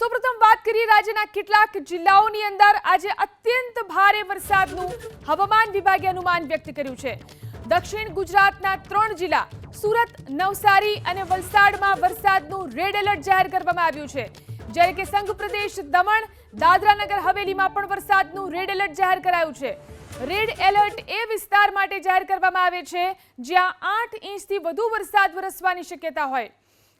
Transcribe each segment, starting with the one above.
સૌપ્રથમ વાત કરીએ રાજ્યના કેટલાક જિલ્લાઓની અંદર. આજે અત્યંત ભારે વરસાદનું હવામાન વિભાગે અનુમાન વ્યક્ત કર્યું છે. દક્ષિણ ગુજરાતના ત્રણ જિલ્લા, સુરત, નવસારી અને વલસાડમાં વરસાદનું રેડ એલર્ટ જાહેર કરવામાં આવ્યું છે. જ્યારે કે સંઘ પ્રદેશ દમણ દાદરા નગર હવેલીમાં પણ વરસાદનું રેડ એલર્ટ જાહેર કરાયું છે. રેડ એલર્ટ એ વિસ્તાર માટે જાહેર કરવામાં આવે છે, જ્યાં આઠ ઇંચથી વધુ વરસાદ વરસવાની શક્યતા હોય.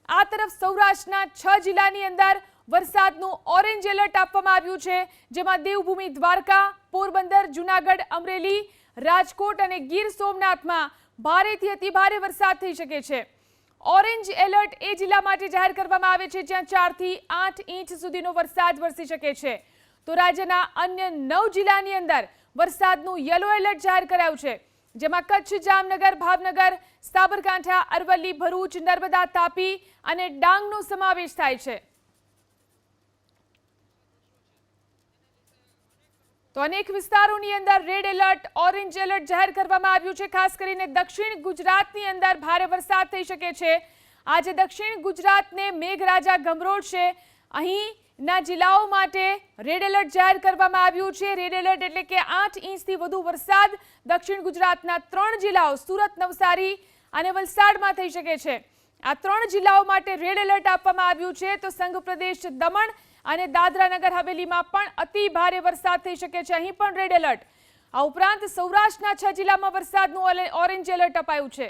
આ તરફ સૌરાષ્ટ્રના છ જિલ્લાની અંદર વરસાદનું ઓરેન્જ એલર્ટ આપવામાં આવ્યું છે, જેમાં દેવભૂમિ દ્વારકા, પોરબંદર, જુનાગઢ, અમરેલી, રાજકોટ અને ગીર સોમનાથમાં ભારેથી અતિભારે વરસાદ થઈ શકે છે. ઓરેન્જ એલર્ટ એ જિલ્લા માટે જાહેર કરવામાં આવે છે, જ્યાં ચારથી આઠ ઇંચ સુધીનો વરસાદ વરસી શકે છે. તો રાજ્યના અન્ય નવ જિલ્લાની અંદર વરસાદનું યલો એલર્ટ જાહેર કરાયું છે, જેમાં કચ્છ, જામનગર, ભાવનગર, સાબરકાંઠા, અરવલ્લી, ભરૂચ, નર્મદા, તાપી અને ડાંગનો સમાવેશ થાય છે. તો અનેક વિસ્તારોની અંદર રેડ એલર્ટ ઓરેન્જ એલર્ટ જાહેર કરવામાં આવ્યું છે. ખાસ કરીને દક્ષિણ ગુજરાતની અંદર ભારે વરસાદ થઈ શકે છે. આજે દક્ષિણ ગુજરાતને મેઘરાજા ગમરોડશે અહીંના જિલ્લાઓ માટે રેડ એલર્ટ જાહેર કરવામાં આવ્યું છે. રેડ એલર્ટ એટલે કે આઠ ઇંચથી વધુ વરસાદ દક્ષિણ ગુજરાતના ત્રણ જિલ્લાઓ, સુરત, નવસારી અને વલસાડમાં થઈ શકે છે. આ ત્રણ જિલ્લાઓ માટે રેડ એલર્ટ આપવામાં આવ્યું છે. તો સંઘ પ્રદેશ દમણ અને દાદરા નગર હવેલીમાં પણ અતિ ભારે વરસાદ થઈ શકે છે. અહીં પણ રેડ એલર્ટ. આ ઉપરાંત સૌરાષ્ટ્રના છ જિલ્લામાં વરસાદનું ઓરેન્જ એલર્ટ અપાયું છે.